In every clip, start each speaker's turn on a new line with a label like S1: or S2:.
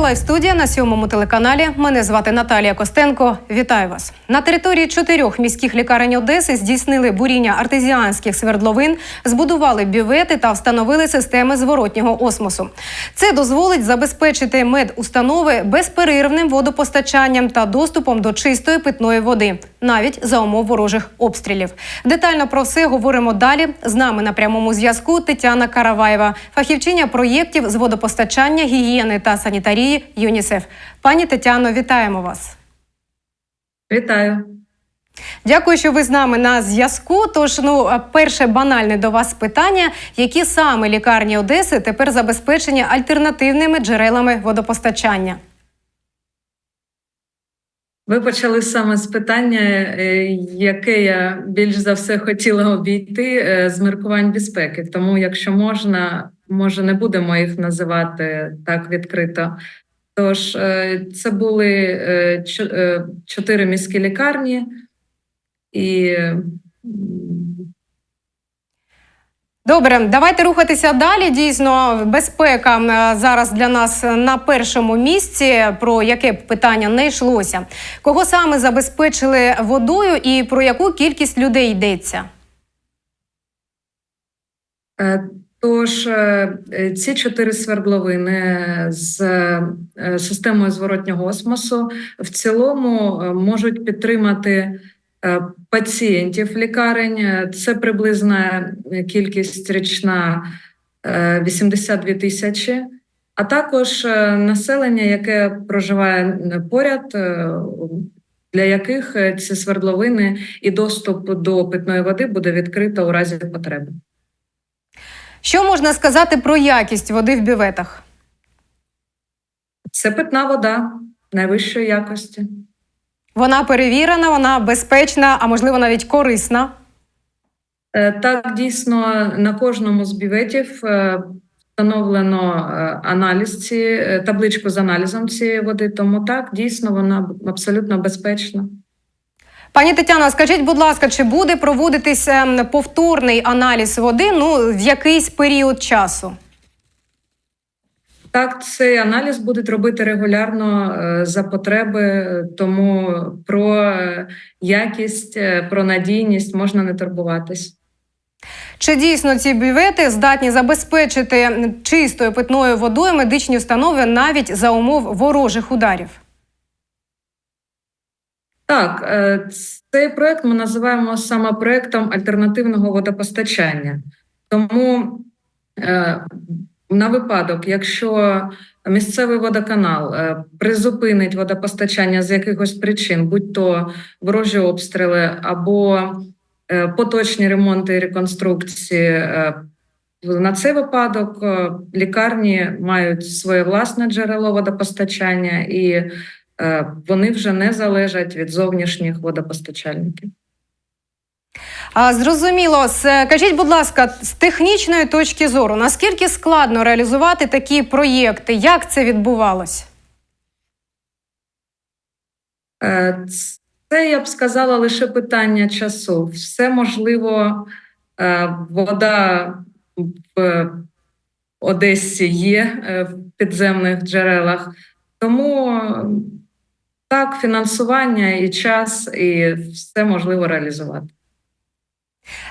S1: лайв студія на сьомому телеканалі. Мене звати Наталія Костенко. Вітаю вас на території чотирьох міських лікарень Одеси. Здійснили буріння артезіанських свердловин, збудували бювети та встановили системи зворотнього осмосу. Це дозволить забезпечити медустанови безперервним водопостачанням та доступом до чистої питної води, навіть за умов ворожих обстрілів. Детально про все говоримо далі. З нами на прямому зв'язку Тетяна Караваєва, фахівчиня проєктів з водопостачання, гігієни та санітарії ЮНІСЕФ. Пані Тетяно, вітаємо вас.
S2: Вітаю.
S1: Дякую, що ви з нами на зв'язку. Тож, ну, перше банальне до вас питання: які саме лікарні Одеси тепер забезпечені альтернативними джерелами водопостачання?
S2: Ви почали саме з питання, е, яке я більш за все хотіла обійти е, з міркувань безпеки. Тому, якщо можна, може не будемо їх називати так відкрито. Тож е, це були чо- чотири міські лікарні, і
S1: Добре, давайте рухатися далі. Дійсно, безпека зараз для нас на першому місці. Про яке б питання не йшлося. Кого саме забезпечили водою і про яку кількість людей йдеться?
S2: Е, Тож е, ці чотири свердловини з е, системою зворотнього осмосу в цілому можуть підтримати пацієнтів лікарень. Е, Це приблизна кількість річна е, 82 тисячі, а також е, населення, яке проживає поряд. е, Для яких е, ці свердловини і доступ до питної води буде відкрито у разі потреби.
S1: Що можна сказати про якість води в бюветах?
S2: Це питна вода найвищої якості.
S1: Вона перевірена, вона безпечна, а можливо навіть корисна.
S2: Е, Так, дійсно, на кожному з бюветів е, встановлено е, аналіз ці, табличку з аналізом цієї води, тому так, дійсно, вона абсолютно безпечна.
S1: Пані Тетяно, скажіть, будь ласка, чи буде проводитися повторний аналіз води ну, в якийсь період часу?
S2: Так, цей аналіз будуть робити регулярно е, за потреби, тому про е, якість, е, про надійність можна не турбуватись.
S1: Чи дійсно ці бювети здатні забезпечити чистою питною водою медичні установи навіть за умов ворожих ударів?
S2: Так, цей проект ми називаємо саме проектом альтернативного водопостачання. Тому на випадок, якщо місцевий водоканал е, призупинить водопостачання з якихось причин, будь то ворожі обстріли або е, поточні ремонти і реконструкції, е, на цей випадок лікарні мають своє власне джерело водопостачання і вони вже не залежать від зовнішніх водопостачальників.
S1: А, зрозуміло, скажіть, будь ласка, з технічної точки зору, наскільки складно реалізувати такі проєкти? Як це відбувалось?
S2: Е, Це я б сказала лише питання часу. Все можливо, е, вода в Одесі є е, в підземних джерелах, тому так, фінансування і час, і все можливо реалізувати.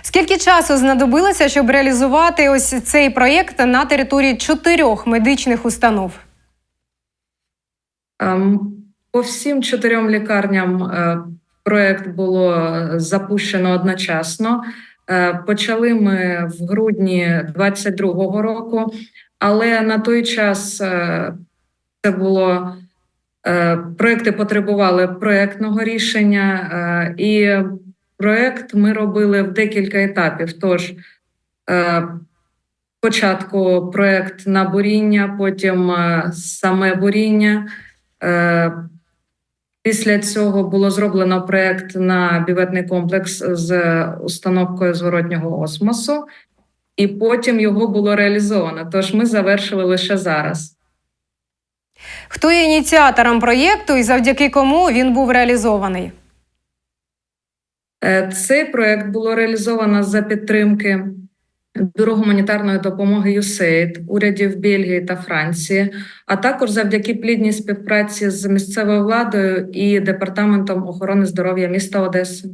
S1: Скільки часу знадобилося, щоб реалізувати ось цей проєкт на території чотирьох медичних установ?
S2: Ем, По всім чотирьом лікарням е, проект було запущено одночасно. Е, Почали ми в грудні 22-го року, але на той час е, це було проекти потребували проектного рішення, і проект ми робили в декілька етапів. Тож е, спочатку проект на буріння, потім е, саме буріння. Е, Після цього було зроблено проект на бюветний комплекс з установкою зворотнього осмосу, і потім його було реалізовано. Тож ми завершили лише зараз.
S1: Хто є ініціатором проєкту і завдяки кому він був реалізований?
S2: Е, Цей проект було реалізовано за підтримки Бюро гуманітарної допомоги USAID, урядів Бельгії та Франції, а також завдяки плідній співпраці з місцевою владою і департаментом охорони здоров'я міста Одеси.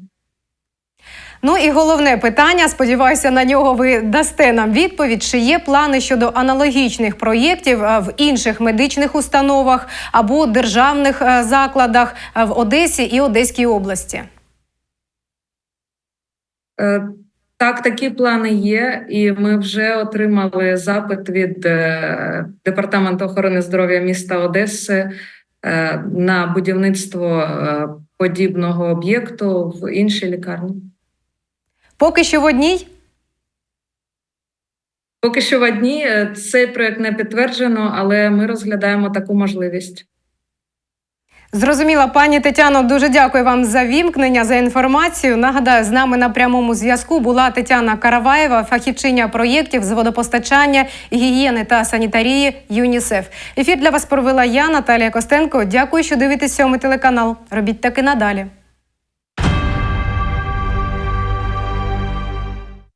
S1: Ну і головне питання. Сподіваюся, на нього ви дасте нам відповідь. Чи є плани щодо аналогічних проєктів е, в інших медичних установах або державних е, закладах в Одесі і Одеській області?
S2: Е, Так, такі плани є, і ми вже отримали запит від е, департаменту охорони здоров'я міста Одеси е, на будівництво подібного об'єкту в іншій лікарні.
S1: Поки що в одній.
S2: Поки що в одній цей проект не підтверджено, але ми розглядаємо таку можливість.
S1: Зрозуміла, пані Тетяно, дуже дякую вам за вімкнення, за інформацію. Нагадаю, з нами на прямому зв'язку була Тетяна Караваєва, фахівчиня проєктів з водопостачання, гігієни та санітарії ЮНІСЕФ. Ефір для вас провела я, Наталія Костенко. Дякую, що дивитесь сьомий телеканал. Робіть таки надалі.